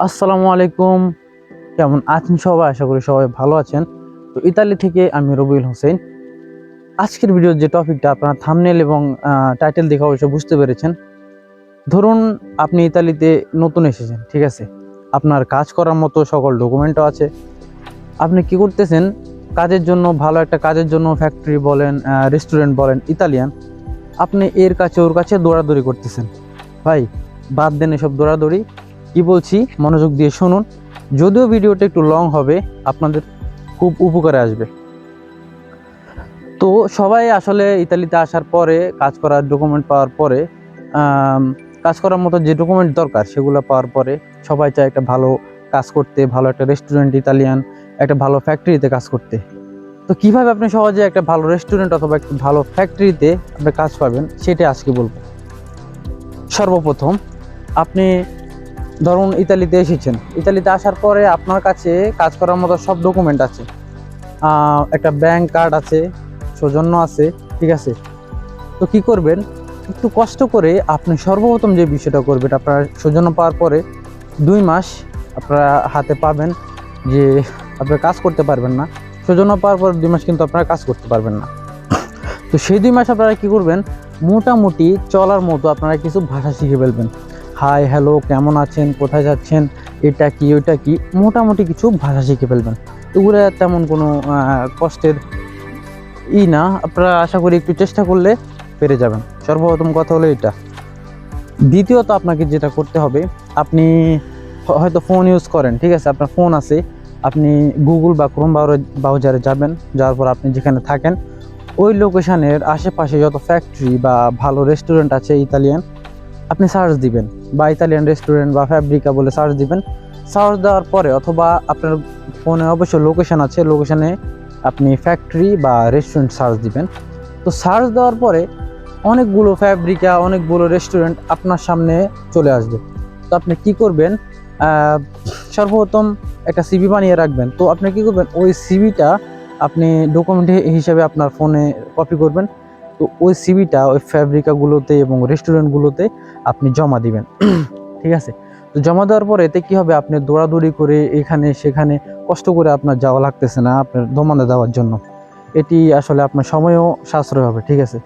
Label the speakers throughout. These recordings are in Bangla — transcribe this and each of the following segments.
Speaker 1: আসসালামু আলাইকুম। কেমন আছেন সবাই? আশা করি সবাই ভালো আছেন। তো ইতালি থেকে আমি রবিউল হোসেন। আজকের ভিডিওর যে টপিকটা আপনারা থামনেল এবং টাইটেল দেখে অবশ্যই বুঝতে পেরেছেন। ধরুন আপনি ইতালিতে নতুন এসেছেন, ঠিক আছে? আপনার কাজ করার মতো সকল ডকুমেন্টও আছে। আপনি কি করতেছেন? কাজের জন্য, ভালো একটা কাজের জন্য ফ্যাক্টরি বলেন রেস্টুরেন্ট বলেন ইতালিয়ান আপনি এর কাছে, ওর কাছে দৌড়াদৌড়ি করতেছেন। ভাই, বাদ দেন এসব দৌড়াদৌড়ি। কি বলছি, মনোযোগ দিয়ে শুনুন। যদিও ভিডিওটা একটু লং হবে, আপনাদের খুব উপকারে আসবে। তো সবাই আসলে ইতালিতে আসার পরে, কাজ করার ডকুমেন্ট পাওয়ার পরে কাজ করার মতো যে ডকুমেন্ট দরকার, সেগুলো পাওয়ার পরে সবাই চায় একটা ভালো কাজ করতে, ভালো একটা রেস্টুরেন্ট ইতালিয়ান, একটা ভালো ফ্যাক্টরিতে কাজ করতে। তো কীভাবে আপনি সহজে একটা ভালো রেস্টুরেন্ট অথবা একটা ভালো ফ্যাক্টরিতে আপনি কাজ পাবেন, সেটা আজকে বলব। সর্বপ্রথম, আপনি ধরুন ইতালিতে এসেছেন। ইতালিতে আসার পরে আপনার কাছে কাজ করার মতো সব ডকুমেন্ট আছে। একটা ব্যাংক কার্ড আছে, সৌজন্য আছে, ঠিক আছে? তো কি করবেন? একটু কষ্ট করে আপনি সর্বপ্রথম যে বিষয়টা করবেন, আপনার সৌজন্য পাওয়ার পরে দুই মাস আপনারা হাতে পাবেন যে আপনারা কাজ করতে পারবেন না। সৌজন্য পাওয়ার পর দুই মাস কিন্তু আপনারা কাজ করতে পারবেন না। তো সেই দুই মাস আপনারা কি করবেন? মোটামুটি চলার মতো আপনারা কিছু ভাষা শিখে ফেলবেন। হাই, হ্যালো, কেমন আছেন? কোথায় যাচ্ছেন? এটা কি, ওইটা কি? মোটামুটি কিছু ভাষা শিখে ফেলবেন। এগুলো তেমন কোনো কষ্টের ই না। আপনারা আশা করি একটু চেষ্টা করলে পেরে যাবেন। সর্বপ্রথম কথা হলো এটা। দ্বিতীয়ত আপনাকে যেটা করতে হবে, আপনি হয়তো ফোন ইউজ করেন, ঠিক আছে? আপনার ফোন আছে, আপনি গুগল বা ক্রোম ব্রাউজারে যাবেন, যাওয়ার পর আপনি যেখানে থাকেন, ওই লোকেশানের আশেপাশে যত ফ্যাক্টরি বা ভালো রেস্টুরেন্ট আছে ইতালিয়ান আপনি সার্চ দিবেন। বা ইতালিয়ান রেস্টুরেন্ট বা ফ্যাব্রিকা বলে সার্চ দিবেন। সার্চ দেওয়ার পরে অথবা আপনার ফোনে অবশ্য লোকেশান আছে। লোকেশানে আপনি ফ্যাক্টরি বা রেস্টুরেন্ট সার্চ দিবেন। তো সার্চ দেওয়ার পরে অনেকগুলো ফ্যাব্রিকা অনেকগুলো রেস্টুরেন্ট আপনার সামনে চলে আসবে। তো আপনি কি করবেন? সর্বপ্রথম একটা সিভি বানিয়ে রাখবেন। তো আপনি কি করবেন? ওই সিভিটা আপনি ডকুমেন্ট হিসেবে আপনার ফোনে কপি করবেন। তো ওই সিভিটা ওই ফ্যাব্রিকাগুলোতে এবং রেস্টুরেন্টগুলোতে আপনি জমা দিবেন। ঠিক আছে? তো জমা দেওয়ার পরে এতে কী হবে? আপনি দৌড়াদৌড়ি করে এখানে, সেখানে কষ্ট করে আপনার যাওয়া লাগতেছে না, আপনার দোমানে দেওয়ার জন্য। এটি আসলে আপনার সময়ও সাশ্রয় হবে, ঠিক আছে?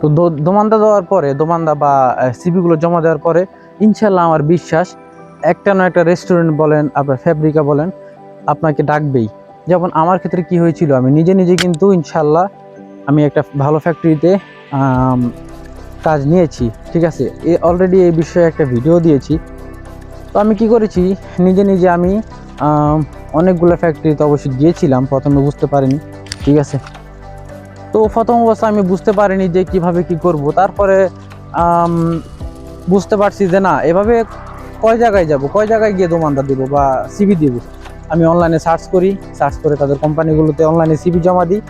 Speaker 1: তো দোমান্দা দেওয়ার পরে দোমান্দা বা সিভিগুলো জমা দেওয়ার পরে ইনশাল্লাহ আমার বিশ্বাস, একটা না একটা রেস্টুরেন্ট বলেন, আপনার ফ্যাব্রিকা বলেন, আপনাকে ডাকবেই। যেমন আমার ক্ষেত্রে কি হয়েছিল? আমি নিজে নিজে কিন্তু ইনশাল্লাহ আমি একটা ভালো ফ্যাক্টরিতে কাজ নিয়েছি, ঠিক আছে? এ অলরেডি এই বিষয়ে একটা ভিডিও দিয়েছি। তো আমি কি করেছি? নিজে নিজে আমি অনেকগুলো ফ্যাক্টরিতে অবশ্যই গিয়েছিলাম, প্রথমে বুঝতে পারিনি, ঠিক আছে? তো প্রথম অবস্থা আমি বুঝতে পারিনি যে কীভাবে কি করব। তারপরে বুঝতে পারছি যে না, এভাবে কয় জায়গায় যাব? কয় জায়গায় গিয়ে দোমানটা দিব বা সিবি দিব? আমি অনলাইনে সার্চ করি সার্চ করে তাদের কোম্পানিগুলোতে অনলাইনে সিবি জমা দিই।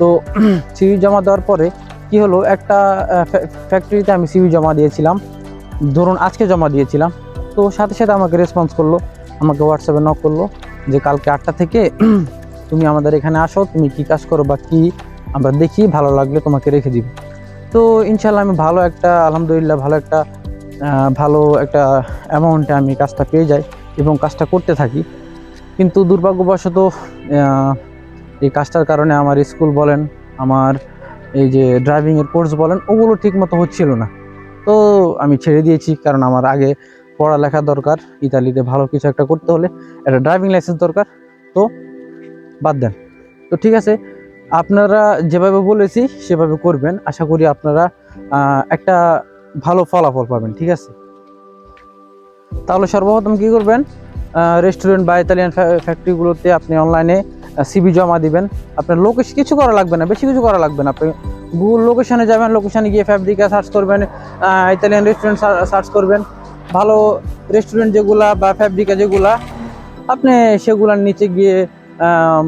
Speaker 1: তো সিবি জমা দেওয়ার পরে কি হলো? একটা ফ্যাক্টরিতে আমি সিবি জমা দিয়েছিলাম। ধরুন আজকে জমা দিয়েছিলাম। তো সাথে সাথে আমাকে রেসপন্স করল, আমাকে হোয়াটসঅ্যাপে নক করল যে কালকে আটটা থেকে তুমি আমাদের এখানে আসো, তুমি কি কাজ করো বা কী? আমরা দেখি, ভালো লাগলে তোমাকে রেখে দিব। তো ইনশাল্লাহ আমি ভালো একটা, আলহামদুলিল্লাহ ভালো একটা ভালো একটা অ্যামাউন্টে আমি কাজটা পেয়ে যাই এবং কাজটা করতে থাকি। কিন্তু দুর্ভাগ্যবশত এই কাজটার কারণে আমার স্কুল বলেন, আমার এই যে ড্রাইভিংয়ের কোর্স বলেন, ওগুলো ঠিকমতো হচ্ছিল না। তো আমি ছেড়ে দিয়েছি, কারণ আমার আগে পড়ালেখা দরকার, ইতালিতে ভালো কিছু একটা করতে হলে একটা ড্রাইভিং লাইসেন্স দরকার। তো বাদ দেন। তো ঠিক আছে, আপনারা যেভাবে বলেছি সেভাবে করবেন। আশা করি আপনারা একটা ভালো ফলাফল পাবেন, ঠিক আছে? তাহলে সর্বপ্রথম কি করবেন? রেস্টুরেন্ট বা ইতালিয়ান ফ্যাক্টরিগুলোতে আপনি অনলাইনে সিবি জমা দিবেন। আপনার লোকেশন কিছু করা লাগবে না, বেশি কিছু করা লাগবে না। আপনি গুগল লোকেশনে যাবেন লোকেশনে গিয়ে ফ্যাব্রিকা সার্চ করবেন ইতালিয়ান রেস্টুরেন্ট সার্চ করবেন। ভালো রেস্টুরেন্ট যেগুলা বা ফ্যাব্রিকা যেগুলা, আপনি সেগুলার নিচে গিয়ে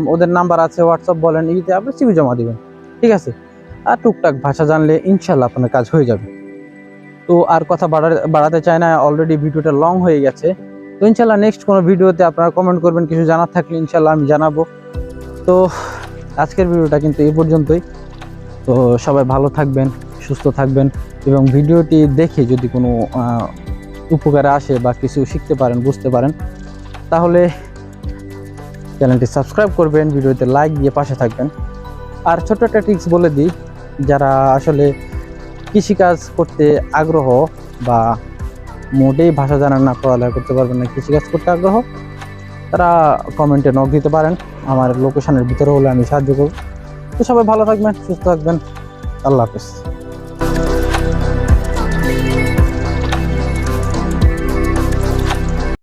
Speaker 1: ওদের নাম্বার আছে হোয়াটসঅ্যাপ বলেন ইতে আপনি সিবি জমা দিবেন। ঠিক আছে? আর টুকটাক ভাষা জানলে ইনশাল্লাহ আপনার কাজ হয়ে যাবে। তো আর কথা বাড়া- বাড়াতে চায় না অলরেডি ভিডিওটা লং হয়ে গেছে। তো ইনশাল্লাহ নেক্সট কোনো ভিডিওতে আপনারা কমেন্ট করবেন, কিছু জানার থাকলে ইনশাল্লাহ আমি জানাব। তো আজকের ভিডিওটা কিন্তু এই পর্যন্তই। তো সবাই ভালো থাকবেন, সুস্থ থাকবেন এবং ভিডিওটি দেখে যদি কোনো উপকারে আসে বা কিছু শিখতে পারেন, বুঝতে পারেন, তাহলে চ্যানেলটি সাবস্ক্রাইব করবেন, ভিডিওতে লাইক দিয়ে পাশে থাকবেন। আর ছোট্ট একটা টিপস বলে দিই, যারা আসলে কৃষিকাজ করতে আগ্রহ বা মোটেই ভাষা জানেন না, পড়ালেখা করতে পারবেন না, কৃষিকাজ করতে আগ্রহ, তারা কমেন্টে নক দিতে পারেন। আমার লোকেশনের ভিতরে হলে আমি সাহায্য করব। তো সবাই ভালো থাকবেন, সুস্থ থাকবেন। আল্লাহ হাফেজ।